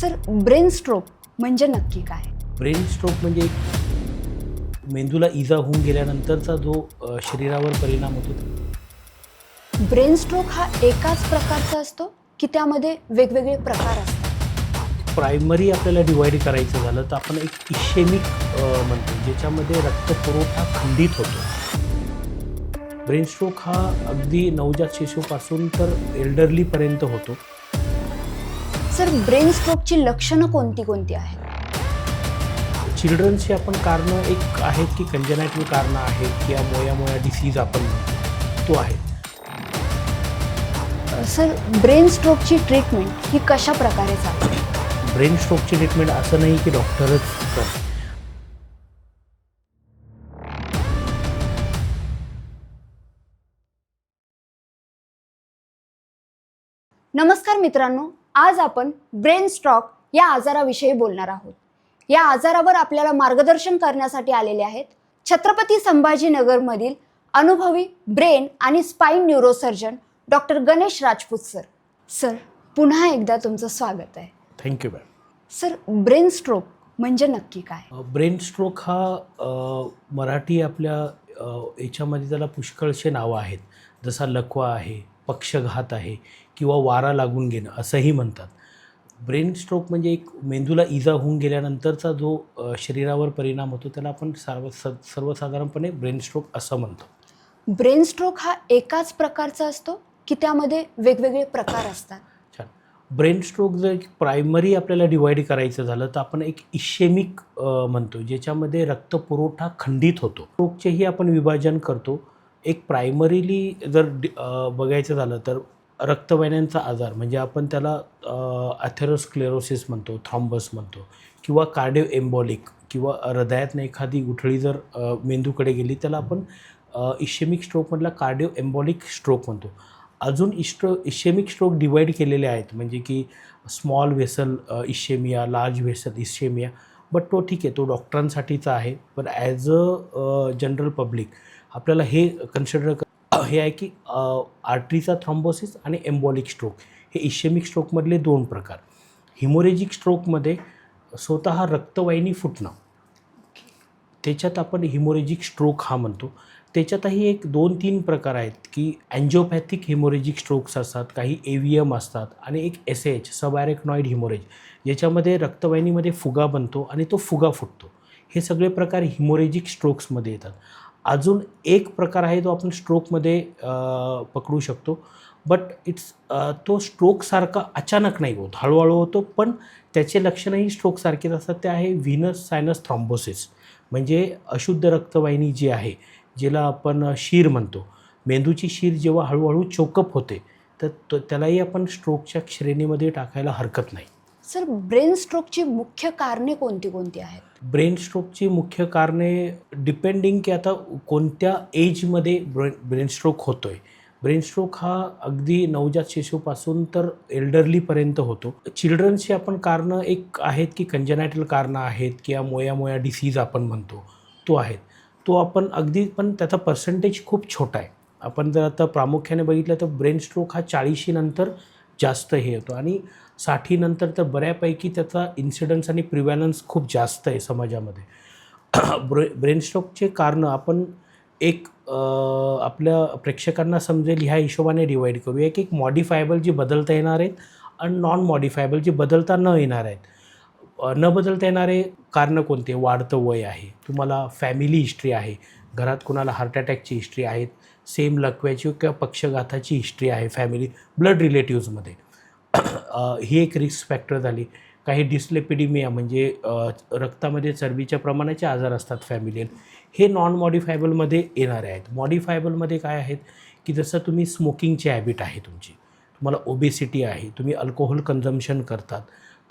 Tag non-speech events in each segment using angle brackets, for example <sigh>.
Sir brain stroke म्हणजे नक्की काय? ब्रेन स्ट्रोक म्हणजे मेंदूला इजा होऊन गेल्यानंतरचा जो अ, शरीरावर परिणाम होतो ब्रेन स्ट्रोक हा एकाच प्रकारचा असतो की त्यामध्ये वेगवेगळे प्रकार असतात? प्रायमरी आपल्याला डिवाईड करायचं झालं तर आपण एक इशेमिक म्हणतो ज्याच्यामध्ये रक्तपुरवठा खंडित होतो. ब्रेन स्ट्रोक हा अगदी नवजात शिशूपासून तर एल्डरलीपर्यंत होतो. सर ब्रेन स्ट्रोकची लक्षणं कोणती कोणती आहेत? चिल्ड्रन्सची आपण कारणं एक आहेत की कंजनायटल कारणं आहेत किंवा मोया मोया डिसीज आपण तो आहे. सर ब्रेन स्ट्रोकची ट्रीटमेंट ही कशा प्रकारे चालते? ब्रेन स्ट्रोकची ट्रीटमेंट असं नाही की डॉक्टरच करतात नमस्कार मित्रांनो आज आपण ब्रेन स्ट्रोक या आजाराविषयी बोलणार आहोत. या आजारावर आपल्याला मार्गदर्शन करण्यासाठी आलेले आहेत छत्रपती संभाजीनगरमधील अनुभवी ब्रेन आणि spine neurosurgeon doctor Ganesh Rajput sir. Sir पुन्हा एकदा तुमचं स्वागत आहे. Thank you ma'am sir brain stroke म्हणजे नक्की काय? ब्रेन स्ट्रोक हा मराठी आपल्या याच्यामध्ये त्याला पुष्कळशे नावं आहेत. जसा लकवा आहे पक्षघात आहे किंवा वारा लागून घेणं असंही म्हणतात. ब्रेन स्ट्रोक म्हणजे एक मेंदूला इजा होऊन गेल्यानंतरचा जो शरीरावर परिणाम होतो त्याला आपण सर्व सर्वसाधारणपणे ब्रेन स्ट्रोक असं म्हणतो. ब्रेन स्ट्रोक हा एकाच प्रकारचा असतो की त्यामध्ये वेगवेगळे प्रकार असतात? छान. ब्रेन स्ट्रोक जर प्रायमरी आपल्याला डिवाईड करायचं झालं तर आपण एक इशेमिक म्हणतो ज्याच्यामध्ये रक्तपुरवठा खंडित होतो. स्ट्रोकचेही आपण विभाजन करतो. एक प्रायमरीली जर बघायचं झालं तर रक्तवाहिन्यांचा आजार म्हणजे आपण त्याला ॲथेरोस्क्लेरोसिस म्हणतो थ्रॉम्बस म्हणतो किंवा कार्डिओ एम्बॉलिक किंवा हृदयातनं एखादी गुठळी जर मेंदूकडे गेली त्याला आपण इशेमिक स्ट्रोकमधला कार्डिओ एम्बॉलिक स्ट्रोक म्हणतो. अजून इस्ट्रो इशेमिक स्ट्रोक डिवाईड केलेले आहेत म्हणजे की small vessel ischemia large vessel ischemia but तो ठीक आहे तो डॉक्टरांसाठीचा आहे पण ॲज अ जनरल पब्लिक आपल्याला हे कन्सिडर हे आहे की आर्टरीचा थ्रॉम्बोसिस आणि एम्बॉलिक स्ट्रोक हे इशेमिक स्ट्रोकमधले दोन प्रकार. हिमोरेजिक स्ट्रोकमध्ये स्वतः रक्तवाहिनी फुटणं. त्याच्यात आपण हिमोरेजिक स्ट्रोक हा म्हणतो. त्याच्यातही एक दोन तीन प्रकार आहेत की अँजिओपॅथिक हिमोरेजिक स्ट्रोक्स असतात काही ए व्ही एम असतात आणि एक एस एच सबॅरेक्नॉइड हिमोरेज याच्यामध्ये रक्तवाहिनीमध्ये फुगा बनतो आणि तो फुगा फुटतो. हे सगळे प्रकार हिमोरेजिक स्ट्रोक्समध्ये येतात. अजून एक प्रकार आहे जो आपण स्ट्रोकमध्ये पकडू शकतो. बट इट्स तो स्ट्रोकसारखा अचानक नाही होत. हळूहळू होतो पण त्याचे लक्षणंही स्ट्रोकसारखेच असतात. ते आहे व्हिनस सायनस थ्रॉम्बोसिस. म्हणजे अशुद्ध रक्तवाहिनी जी आहे जिला आपण शीर म्हणतो. मेंदूची शीर जेव्हा हळूहळू चोकअप होते तर त्यालाही आपण स्ट्रोकच्या श्रेणीमध्ये टाकायला हरकत नाही. सर ब्रेन स्ट्रोकची मुख्य कारणे कोणती कोणती आहेत? ब्रेन स्ट्रोकची मुख्य कारणे डिपेंडिंग की आता कोणत्या एजमध्ये ब्रेन ब्रेन स्ट्रोक होतो आहे ब्रेन स्ट्रोक हा अगदी नवजात शिशूपासून तर एल्डरलीपर्यंत होतो. चिल्ड्रन्सची आपण कारणं एक आहेत की कंजनायटल कारणं आहेत किंवा मोया मोया डिसीज आपण म्हणतो तो आहेत. तो आपण अगदी पण त्याचा पर्सेंटेज खूप छोटा आहे. आपण जर आता प्रामुख्याने बघितलं तर ब्रेन स्ट्रोक हा चाळीशीनंतर जास्त हे होतो. आणि साठीनंतर तर बऱ्यापैकी त्याचा इन्सिडन्स आणि प्रिव्हॅलन्स खूप जास्त आहे समाजामध्ये. <clears throat> ब्रे ब्रेनस्ट्रोकचे कारणं आपण एक आपल्या प्रेक्षकांना समजेल ह्या हिशोबाने डिवाईड करू एक एक मॉडिफायबल जी बदलता येणार आहेत आणि नॉन मॉडिफायबल जी बदलता न येणार आहेत. न बदलता येणारे कारणं कोणते? वाढतं वय आहे. तुम्हाला फॅमिली हिस्ट्री आहे. घरात कुणाला हार्ट अटॅकची हिस्ट्री आहेत. सेम लकव्याची किंवा पक्षघाताची हिस्ट्री आहे फॅमिली ब्लड रिलेटिव्हजमध्ये. <clears throat> ही एक रिस्क फॅक्टर झाली. काही डिस्लेपिडिमिया म्हणजे रक्तामध्ये चरबीच्या प्रमाणाचे आजार असतात फॅमिलील हे नॉन मॉडिफायबलमध्ये येणारे आहेत. मॉडिफायबलमध्ये काय आहेत? की जसं तुम्ही स्मोकिंगची हॅबिट आहे तुमची. तुम्हाला ओबेसिटी आहे तुम्ही अल्कोहोल कन्झम्शन करतात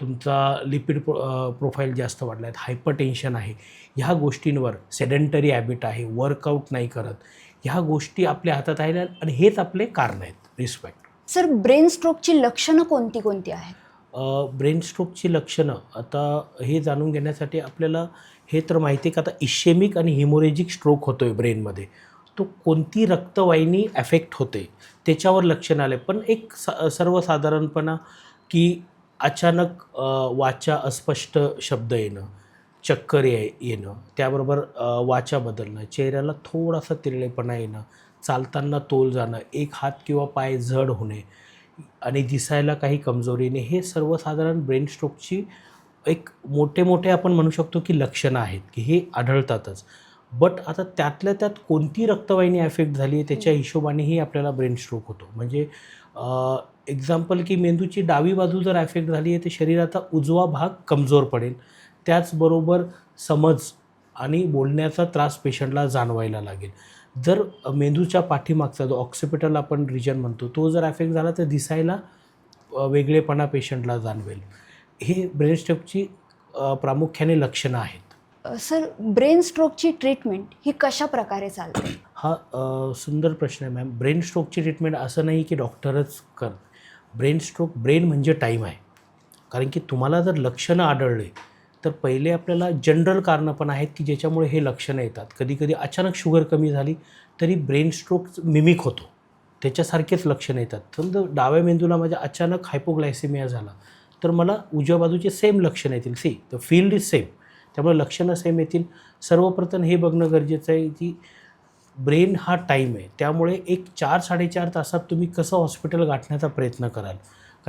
तुमचा लिपिड प्रो प्रोफाईल जास्त वाढला आहे हायपर टेन्शन आहे. ह्या गोष्टींवर सेडेंटरी हॅबिट आहे वर्कआउट नाही करत. ह्या गोष्टी आपल्या हातात आहेत आणि हेच आपले कारण आहेत रिस्पेक्ट सर ब्रेन स्ट्रोकची लक्षणं कोणती कोणती आहेत? ब्रेन स्ट्रोकची लक्षणं. आता हे जाणून घेण्यासाठी आपल्याला हे तर माहिती आहे का आता इशेमिक आणि हिमोरेजिक स्ट्रोक होतो आहे ब्रेनमध्ये तो कोणती रक्तवाहिनी ॲफेक्ट होते त्याच्यावर लक्षण आले. पण एक स सर्वसाधारणपणा की अचानक वाचा अस्पष्ट शब्द येणं. चक्कर ये येणं. त्याबरोबर वाचा बदलणं चेहऱ्याला थोडासा तिरळेपणा येणं चालताना तोल जाणं एक हात किंवा पाय जड होणे आणि दिसायला काही कमजोरी येणे हे सर्वसाधारण ब्रेन स्ट्रोकची एक मोठे मोठे आपण म्हणू शकतो की लक्षणं आहेत की हे आढळतातच. बट आता त्यातल्या त्यात कोणती रक्तवाहिनी अफेक्ट झाली आहे त्याच्या हिशोबानेही आपल्याला ब्रेन स्ट्रोक होतो. म्हणजे एक्झाम्पल की मेंदूची डावी बाजू जर अफेक्ट झाली आहे तर शरीराचा उजवा भाग कमजोर पडेल. त्याचबरोबर समज आणि बोलण्याचा त्रास पेशंटला जाणवायला लागेल. जर मेंदूच्या पाठीमागचा जो ऑक्सिपिटल आपण रिजन म्हणतो तो जर अफेक्ट झाला तर दिसायला वेगळेपणा पेशंटला जाणवेल. हे ब्रेन स्ट्रोकची प्रामुख्याने लक्षणं आहेत. सर ब्रेन स्ट्रोकची ट्रीटमेंट ही कशा प्रकारे चालते? हा सुंदर प्रश्न आहे मॅम ब्रेन स्ट्रोकची ट्रीटमेंट असं नाही की डॉक्टरच कर ब्रेन स्ट्रोक ब्रेन म्हणजे टाईम आहे. कारण की तुम्हाला जर लक्षणं आढळले तर पहिले आपल्याला जनरल कारणं पण आहेत की ज्याच्यामुळे हे लक्षणं येतात. कधी कधी अचानक शुगर कमी झाली तरी ब्रेन स्ट्रोक मिमिक होतो. त्याच्यासारखेच लक्षणं येतात. समजा डाव्या मेंदूला माझ्या अचानक हायपोग्लायसेमिया झाला तर मला उजव्या बाजूचे सेम लक्षणं येतील. See the field is same त्यामुळे लक्षणं सेम येतील. सर्वप्रथम हे बघणं गरजेचं आहे की ब्रेन हा टाईम आहे. त्यामुळे एक चार साडेचार तासात तुम्ही कसं हॉस्पिटल गाठण्याचा प्रयत्न कराल?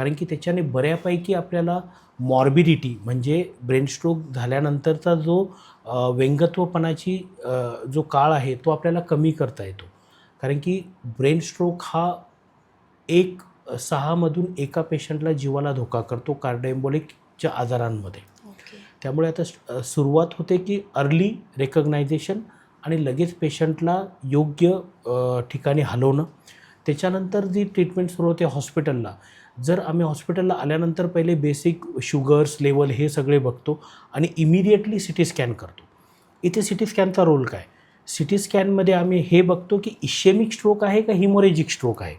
कारण की त्याच्याने बऱ्यापैकी आपल्याला मॉर्बिडिटी म्हणजे ब्रेन स्ट्रोक झाल्यानंतरचा जो व्यंगत्वपणाची जो काळ आहे तो आपल्याला कमी करता येतो. कारण की ब्रेन स्ट्रोक हा एक सहामधून एका पेशंटला जीवाला धोका करतो कार्डिएम्बोलिकच्या आजारांमध्ये. त्यामुळे आता सुरुवात होते की अर्ली रेकग्नायझेशन आणि लगेच पेशंटला योग्य ठिकाणी हलवणं. त्याच्यानंतर जी ट्रीटमेंट सुरू होते हॉस्पिटलला जर आम्ही हॉस्पिटलला आल्यानंतर पहिले बेसिक शुगर्स लेवल हे सगळे बघतो आणि इमिडिएटली सी टी स्कॅन करतो. इथे सी टी स्कॅनचा रोल काय? सी टी स्कॅनमध्ये आम्ही हे बघतो की इशेमिक स्ट्रोक आहे का हिमोरेजिक स्ट्रोक आहे?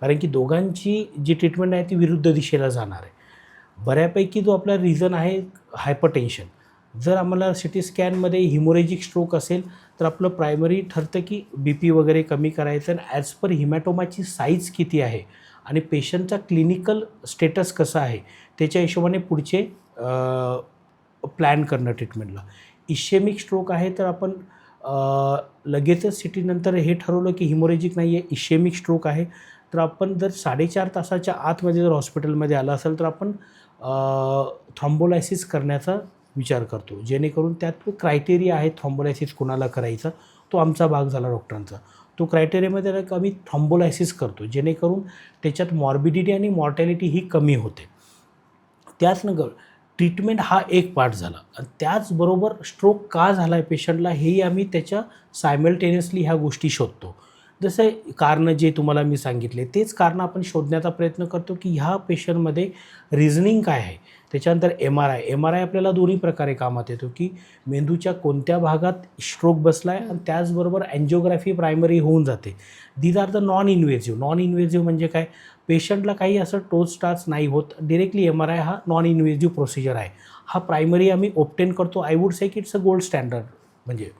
कारण की दोघांची जी ट्रीटमेंट आहे ती विरुद्ध दिशेला जाणार आहे. बऱ्यापैकी जो आपला रिझन आहे हायपरटेन्शन जर आम्हाला सी टी स्कॅनमध्ये हिमोरेजिक स्ट्रोक असेल तर आपलं प्रायमरी ठरतं की बी पी वगैरे कमी करायचं. आणि ॲज पर हिमॅटोमाची साईज किती आहे आणि पेशंटचा क्लिनिकल स्टेटस कसा आहे त्याच्या हिशोबाने पुढचे प्लॅन करणं ट्रीटमेंटला. इशेमिक स्ट्रोक आहे तर आपण लगेचच सिटीनंतर हे ठरवलं की हिमोरेजिक नाही आहे इशेमिक स्ट्रोक आहे. तर आपण जर साडेचार तासाच्या आतमध्ये जर हॉस्पिटलमध्ये आलं असेल तर आपण थ्रॉम्बोलायसिस करण्याचा विचार करतो. जेणेकरून त्यात क्रायटेरिया आहे थ्रॉम्बोलायसिस कोणाला करायचा तो आमचा भाग झाला डॉक्टरांचा. तो क्रायटेरियामध्ये आम्ही थ्रॉम्बोलायसिस करतो जेणेकरून त्याच्यात मॉर्बिडिटी आणि मॉर्टॅलिटी ही कमी होते. त्याचनगर ट्रीटमेंट हा एक पार्ट झाला. आणि त्याचबरोबर स्ट्रोक का झाला आहे पेशंटला हेही आम्ही त्याच्या सायमल्टेनियसली ह्या गोष्टी शोधतो. जसे कारणं जे तुम्हाला मी सांगितले तेच कारणं आपण शोधण्याचा प्रयत्न करतो की ह्या पेशंटमध्ये रिझनिंग काय आहे? त्याच्यानंतर M R I M R I आपल्याला दोन्ही प्रकारे कामात येतो की मेंदूच्या कोणत्या भागात स्ट्रोक बसला आहे आणि त्याचबरोबर अँजिओग्राफी प्रायमरी होऊन जाते. These are the non invasive non invasive म्हणजे काय? पेशंटला काही असं टोच टाच नाही होत. डिरेक्टली एम आर आय हा नॉन इन्व्हेझिव्ह प्रोसिजर आहे. हा प्रायमरी आम्ही ओप्टेन करतो. आय वूड से की इट्स अ गोल्ड स्टँडर्ड म्हणजे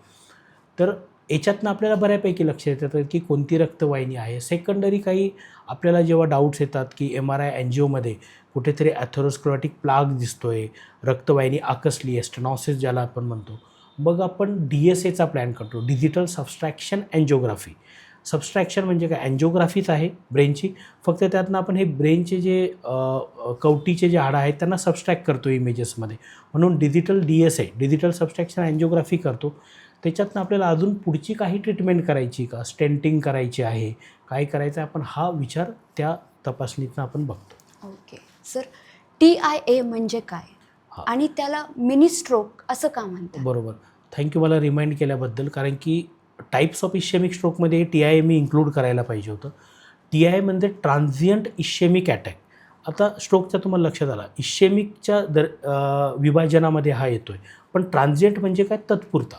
तर याच्यातनं आपल्याला बऱ्यापैकी लक्ष येतात की कोणती रक्तवाहिनी आहे. सेकंडरी काही आपल्याला जेव्हा डाऊट्स येतात की एम आर आय एनजीओमध्ये कुठेतरी ॲथरोस्क्रॉटिक प्लाग दिसतो आहे रक्तवाहिनी आकसली एस्टनॉसिस ज्याला आपण म्हणतो मग आपण डी एस एचा प्लॅन करतो. डिजिटल सबस्ट्रॅक्शन अँजिओग्राफी सबस्ट्रॅक्शन म्हणजे काय? अँजिओग्राफीच आहे ब्रेनची फक्त त्यातनं आपण हे ब्रेनचे जे कवटीचे जे हाडं आहेत त्यांना सबस्ट्रॅक्ट करतो इमेजेसमध्ये म्हणून digital D S A digital subtraction angiography करतो. त्याच्यातनं आपल्याला अजून पुढची काही ट्रीटमेंट करायची का? स्टेंटिंग करायची आहे. काय करायचं आहे? आपण हा विचार त्या तपासणीतनं आपण बघतो. Okay sir T I A म्हणजे काय. आणि त्याला मिनी स्ट्रोक असं का म्हणतात? बरोबर. थँक्यू मला रिमाइंड केल्याबद्दल कारण की टाईप्स ऑफ इशेमिक स्ट्रोकमध्ये टी आय मी इन्क्लूड करायला पाहिजे होतं. टी आय म्हणजे ट्रान्झियंट इशेमिक अटॅक आता स्ट्रोकचा तुम्हाला लक्षात आला. इशेमिकच्या दर विभाजनामध्ये हा येतो आहे पण ट्रान्झियंट म्हणजे काय? तत्पुरता.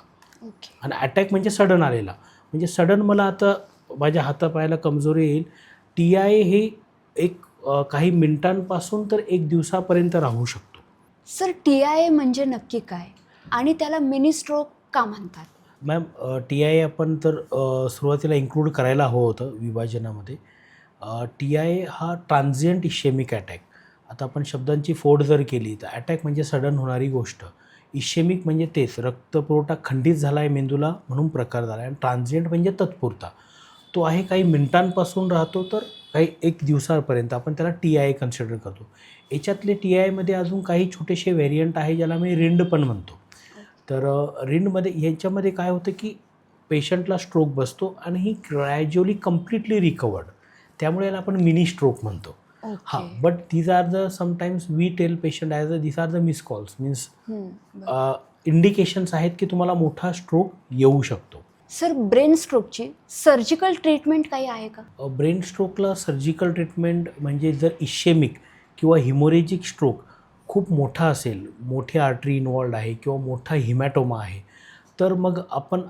आणि अटॅक म्हणजे सडन आलेला. म्हणजे सडन मला आता माझ्या हातापायाला कमजोरी येईल. टी आय हे एक काही मिनिटांपासून तर एक दिवसापर्यंत राहू शकतो. सर टी आय म्हणजे नक्की काय? आणि त्याला मिनी स्ट्रोक का म्हणतात? मॅम टी आय आपण तर सुरुवातीला इन्क्लूड करायला हवं होतं विभाजनामध्ये. टी आय हा ट्रान्झियंट इशेमिक अटॅक आता आपण शब्दांची फोड जर केली तर अटॅक म्हणजे सडन होणारी गोष्ट. इशेमिक म्हणजे तेच रक्तपुरवठा खंडित झाला आहे मेंदूला म्हणून प्रकार झाला आहे आणि ट्रान्झिएंट म्हणजे तत्पुरता. तो आहे काही मिनिटांपासून राहतो तर काही एक दिवसापर्यंत आपण त्याला टी आय कन्सिडर करतो. याच्यातले टी आयमध्ये अजून काही छोटेसे व्हेरियंट आहे ज्याला मी रिंड पण म्हणतो. तर रिंडमध्ये ह्याच्यामध्ये काय होतं की पेशंटला स्ट्रोक बसतो आणि ही ग्रॅज्युअली कम्प्लिटली रिकवर्ड त्यामुळे याला आपण मिनी स्ट्रोक म्हणतो. हां but these are the sometimes we tell patient as a these are the miss calls means indications आहेत की तुम्हाला मोठा स्ट्रोक येऊ शकतो. सर ब्रेन स्ट्रोकची सर्जिकल ट्रीटमेंट काही आहे का? ब्रेन स्ट्रोकला सर्जिकल ट्रीटमेंट म्हणजे जर इशेमिक किंवा हिमोरेजिक स्ट्रोक खूप मोठा असेल मोठी आर्टरी इन्वॉल्ड आहे किंवा मोठा हिमॅटोमा आहे तर मग आपण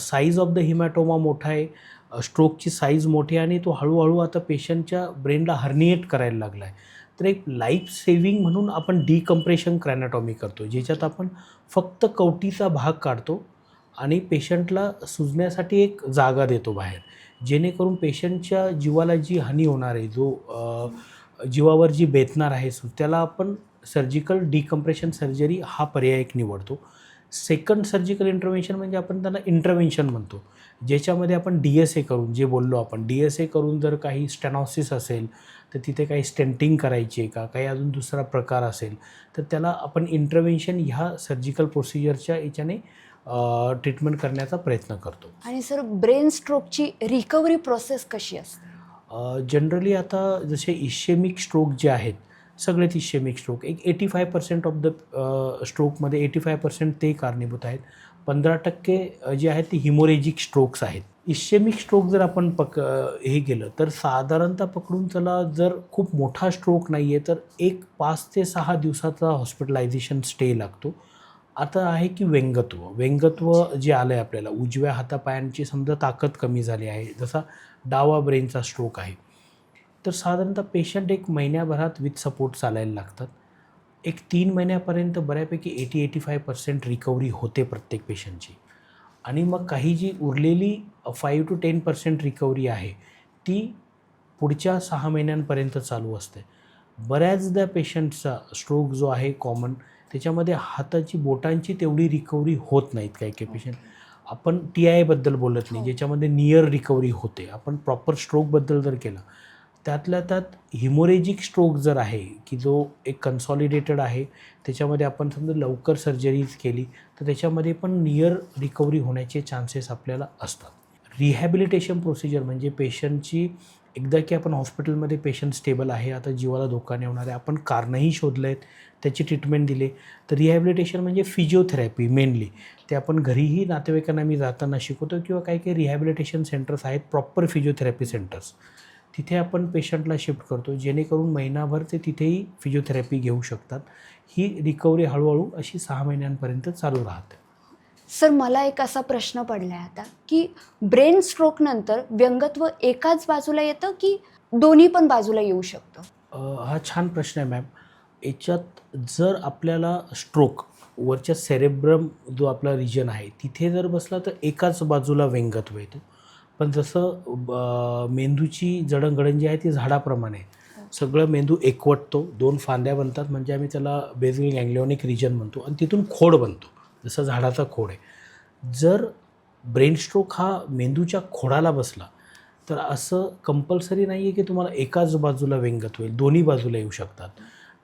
साईज ऑफ द हिमॅटोमा मोठा आहे स्ट्रोकची साईज मोठी आणि तो हळूहळू आता पेशंटच्या ब्रेनला हर्निएट करायला लागला आहे तर एक लाईफ सेविंग म्हणून आपण डिकम्प्रेशन क्रॅनॅटॉमी करतो ज्याच्यात आपण फक्त कवटीचा भाग काढतो आणि पेशंटला सुजण्यासाठी एक जागा देतो बाहेर. जेणेकरून पेशंटच्या जीवाला जी हानी होणार आहे जो जीवावर जी बेतणार आहे त्याला आपण सर्जिकल डिकम्प्रेशन सर्जरी हा पर्याय एक निवडतो. सेकंड सर्जिकल इंटरव्हेन्शन म्हणजे आपण त्याला इंटरव्हेन्शन म्हणतो. ज्याच्यामध्ये आपण डी एस ए करून जे बोललो आपण डी एस ए करून जर काही स्टेनॉसिस असेल तर तिथे काही स्टेंटिंग करायची आहे का? काही अजून दुसरा प्रकार असेल तर त्याला आपण इंटरव्हेन्शन ह्या सर्जिकल प्रोसिजरच्या याच्याने ट्रीटमेंट करण्याचा प्रयत्न करतो. आणि सर ब्रेन स्ट्रोकची रिकव्हरी प्रोसेस कशी असते? जनरली आता जसे इशेमिक स्ट्रोक जे आहेत सगळेच मिक्स स्ट्रोक एक eighty five percent of the स्ट्रोकमध्ये eighty five percent ते कारणीभूत आहेत. पंधरा टक्के जे आहेत ते हिमोरेजिक स्ट्रोक्स आहेत. इशेमिक स्ट्रोक जर आपण पक हे केलं तर साधारणतः पकडून चला जर खूप मोठा स्ट्रोक नाही आहे तर एक पाच ते सहा दिवसाचा हॉस्पिटलायझेशन स्टे लागतो. आता आहे की व्यंगत्व. व्यंगत्व जे आलं आहे आपल्याला उजव्या हातापायांची समजा ताकद कमी झाली आहे. जसा डावा ब्रेनचा स्ट्रोक आहे. तर साधारणतः पेशंट एक महिन्याभरात विथ सपोर्ट चालायला लागतात. एक तीन महिन्यापर्यंत बऱ्यापैकी eighty eighty five percent recovery होते प्रत्येक पेशंटची आणि मग काही जी उरलेली five to ten percent recovery आहे ती पुढच्या सहा महिन्यांपर्यंत चालू असते. बऱ्याचदा पेशंटचा स्ट्रोक जो आहे कॉमन त्याच्यामध्ये हाताची बोटांची तेवढी रिकव्हरी होत नाहीत काही काही पेशंट आपण टी आयबद्दल बोलत नाही हो. ज्याच्यामध्ये नियर रिकव्हरी होते. आपण प्रॉपर स्ट्रोकबद्दल जर केला त्यातल्या त्यात हिमोरेजिक स्ट्रोक जर आहे की जो एक कन्सॉलिडेटेड आहे त्याच्यामध्ये आपण समजा लवकर सर्जरीज केली तर त्याच्यामध्ये पण नियर रिकव्हरी होण्याचे चान्सेस आपल्याला असतात. रिहॅबिलिटेशन प्रोसिजर म्हणजे पेशंटची एकदा की आपण हॉस्पिटलमध्ये पेशंट स्टेबल आहे आता जीवाला धोका नाही होणार आहे आपण कारणंही शोधले आहेत त्याची ट्रीटमेंट दिले तर रिहॅबिलिटेशन म्हणजे फिजिओथेरपी मेनली ते आपण घरीही नातेवाईकांना मी जाताना शिकवतो किंवा काही काही रिहॅबिलिटेशन सेंटर्स आहेत प्रॉपर फिजिओथेरपी सेंटर्स तिथे आपण पेशंटला शिफ्ट करतो जेणेकरून महिनाभर ते तिथेही फिजिओथेरपी घेऊ शकतात. ही रिकव्हरी हळूहळू अशी सहा महिन्यांपर्यंत चालू राहते. सर मला एक असा प्रश्न पडला आहे आता की ब्रेन स्ट्रोक नंतर व्यंगत्व एकाच बाजूला येतं की दोन्ही पण बाजूला येऊ शकतं? हा छान प्रश्न आहे मॅम याच्यात जर आपल्याला स्ट्रोक वरच्या सेरेब्रम जो आपला रिजन आहे तिथे जर बसला तर एकाच बाजूला व्यंगत्व येतो. पण जसं ब- मेंदूची जडणघडण जी आहे ती झाडाप्रमाणे. सगळं मेंदू एकवटतो दोन फांद्या बनतात म्हणजे आम्ही त्याला बेसिकली गँग्लिओनिक रिजन म्हणतो आणि तिथून खोड बनतो जसं झाडाचा खोड आहे. जर ब्रेन स्ट्रोक हा मेंदूच्या खोडाला बसला तर असं कंपल्सरी नाही आहे की तुम्हाला एकाच बाजूला व्यंगत होईल दोन्ही बाजूला येऊ शकतात.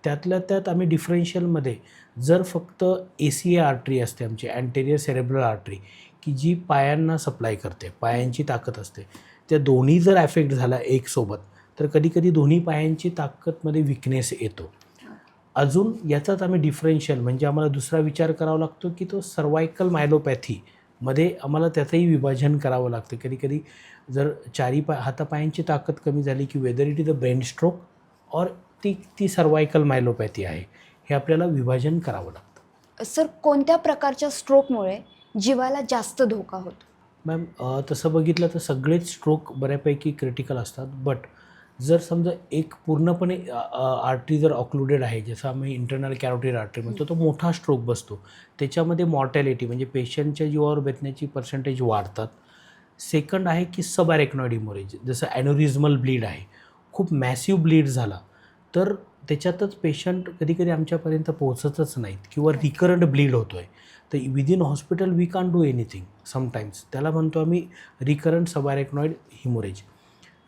त्यातल्या त्यात आम्ही डिफरन्शियलमध्ये जर फक्त ए सी ए आर्टरी असते आमची अँटेरियर सेरेब्रल आर्टरी की जी पायांना सप्लाय करते पायांची ताकद असते. त्या दोन्ही जर ॲफेक्ट झाला एक सोबत तर कधीकधी दोन्ही पायांची ताकदमध्ये विकनेस येतो. अजून याचाच आम्ही डिफरेन्शियल म्हणजे आम्हाला दुसरा विचार करावा लागतो की तो सर्वायकल मायलोपॅथीमध्ये आम्हाला त्याचंही विभाजन करावं लागतं. कधी कधी जर चारी पाय हातापायांची ताकद कमी झाली की whether it is a brain stroke or ती ती सर्वायकल मायलोपॅथी आहे हे आपल्याला विभाजन करावं लागतं. सर कोणत्या प्रकारच्या स्ट्रोकमुळे जीवाला जास्त धोका होतो. मॅम तसं बघितलं तर सगळेच स्ट्रोक बऱ्यापैकी क्रिटिकल असतात. बट जर समजा एक पूर्णपणे आर्टरी जर ऑक्लुडेड आहे जसं आम्ही इंटरनल कॅरोटेड आर्टरी म्हणतो तो मोठा स्ट्रोक बसतो. त्याच्यामध्ये मॉर्टॅलिटी म्हणजे पेशंटच्या जीवावर बेतण्याची पर्सेंटेज वाढतात. सेकंड आहे की सब ॲरेक्नॉइड इमोरेज जसं ॲनोरिझमल ब्लीड आहे. खूप मॅसिव्ह ब्लीड झाला. तर त्याच्यातच पेशंट कधी कधी आमच्यापर्यंत पोहोचतच नाहीत किंवा रिकरंट ब्लीड होतो आहे तर within hospital we can do anything sometimes त्याला म्हणतो आम्ही रिकरंट सबारेक्नॉइड हिमोरेज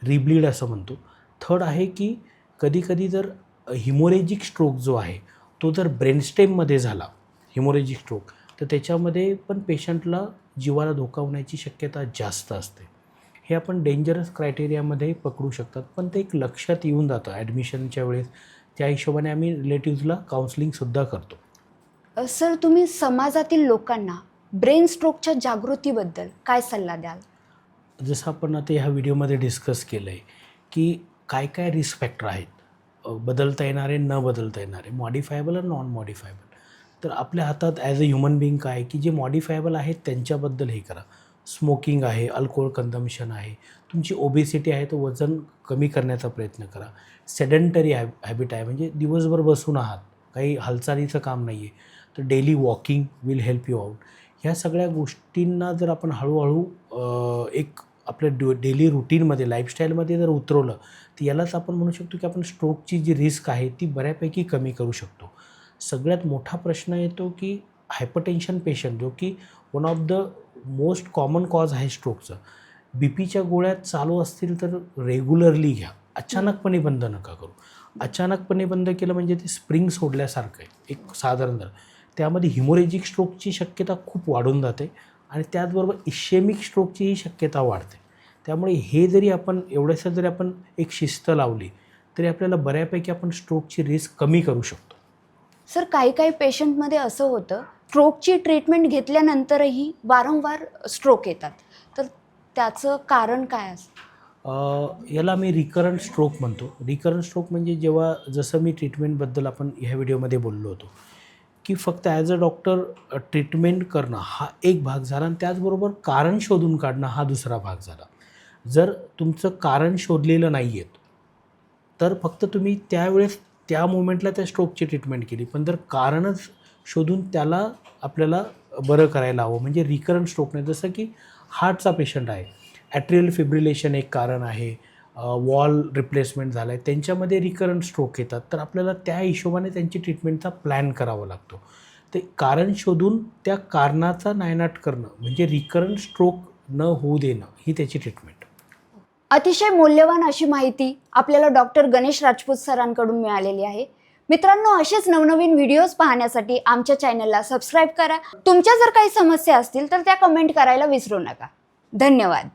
रिब्लीड असं म्हणतो. थर्ड आहे की कधीकधी जर हिमोरेजिक स्ट्रोक जो आहे तो जर ब्रेनस्टेममध्ये झाला हिमोरेजिक स्ट्रोक तर त्याच्यामध्ये पण पेशंटला जीवाला धोका होण्याची शक्यता जास्त असते. हे आपण डेंजरस क्रायटेरियामध्ये पकडू शकतात पण ते एक लक्षात येऊन जातं ॲडमिशनच्या वेळेस. त्या हिशोबाने आम्ही रिलेटिव्जला काउन्सलिंगसुद्धा करतो. सर तुम्ही समाजातील लोकांना ब्रेन स्ट्रोकच्या जागृतीबद्दल काय सल्ला द्याल? जसं आपण आता ह्या व्हिडिओमध्ये डिस्कस केलं आहे की काय काय रिस्क फॅक्टर आहेत? बदलता येणारे न बदलता येणारे मॉडिफायबल आणि नॉन मॉडिफायबल तर आपल्या हातात ॲज अ ह्युमन बिईंग काय की जे मॉडिफायबल आहेत त्यांच्याबद्दल हे करा. स्मोकिंग आहे अल्कोहोल कन्झम्पशन आहे तुमची ओबेसिटी आहे तर वजन कमी करण्याचा प्रयत्न करा. सेडेंटरी हॅब हॅबिट आहे म्हणजे दिवसभर बसून आहात काही हालचालीचं काम नाही आहे तर daily walking will help you out ह्या सगळ्या गोष्टींना जर आपण हळूहळू एक आपल्या डो डेली रुटीनमध्ये लाईफस्टाईलमध्ये जर उतरवलं तर यालाच आपण म्हणू शकतो की आपण स्ट्रोकची जी रिस्क आहे ती बऱ्यापैकी कमी करू शकतो. सगळ्यात मोठा प्रश्न येतो की हायपरटेन्शन पेशंट जो की one of the most common cause आहे स्ट्रोकचं बी पीच्या गोळ्या चालू असतील तर रेग्युलरली घ्या. अचानकपणे बंद नका करू. अचानकपणे बंद केलं म्हणजे ते स्प्रिंग सोडल्यासारखं आहे. एक साधारण त्यामध्ये हिमोरेजिक स्ट्रोकची शक्यता खूप वाढून जाते आणि त्याचबरोबर इशेमिक स्ट्रोकचीही शक्यता वाढते. त्यामुळे हे जरी आपण एवढंसं जरी आपण एक शिस्त लावली तरी आपल्याला बऱ्यापैकी आपण स्ट्रोकची रिस्क कमी करू शकतो. सर काही काही पेशंटमध्ये असं होतं स्ट्रोकची ट्रीटमेंट घेतल्यानंतरही वारंवार स्ट्रोक येतात. तर त्याचं कारण काय असतं? याला मी रिकरंट स्ट्रोक म्हणतो. रिकरंट स्ट्रोक म्हणजे जेव्हा जसं मी ट्रीटमेंटबद्दल आपण ह्या व्हिडिओमध्ये बोललो होतो की फक्त ॲज अ डॉक्टर ट्रीटमेंट करणं हा एक भाग झाला आणि त्याचबरोबर कारण शोधून काढणं हा दुसरा भाग झाला. जर तुमचं कारण शोधलेलं नाही आहेत तर फक्त तुम्ही त्यावेळेस त्या मोमेंटला त्या स्ट्रोकची ट्रीटमेंट केली. पण जर कारणच शोधून त्याला आपल्याला बरं करायला हवं म्हणजे रिकरंट स्ट्रोक नाही जसं की हार्टचा पेशंट आहे. ॲट्रियल फिब्रिलेशन एक कारण आहे. वॉल रिप्लेसमेंट झाला आहे त्यांच्यामध्ये रिकरंट स्ट्रोक येतात तर आपल्याला त्या हिशोबाने त्यांची ट्रीटमेंटचा प्लॅन करावा लागतो. ते कारण शोधून त्या कारणाचा नायनाट करणं म्हणजे रिकरंट स्ट्रोक न होऊ देणं ही त्याची ट्रीटमेंट अतिशय मौल्यवान अशी माहिती आपल्याला डॉक्टर गणेश राजपूत सरांकडून मिळालेली आहे. मित्रांनो असेच नवनवीन व्हिडिओज पाहण्यासाठी आमच्या चॅनलला सबस्क्राईब करा. तुमच्या जर काही समस्या असतील तर त्या कमेंट करायला विसरू नका. धन्यवाद.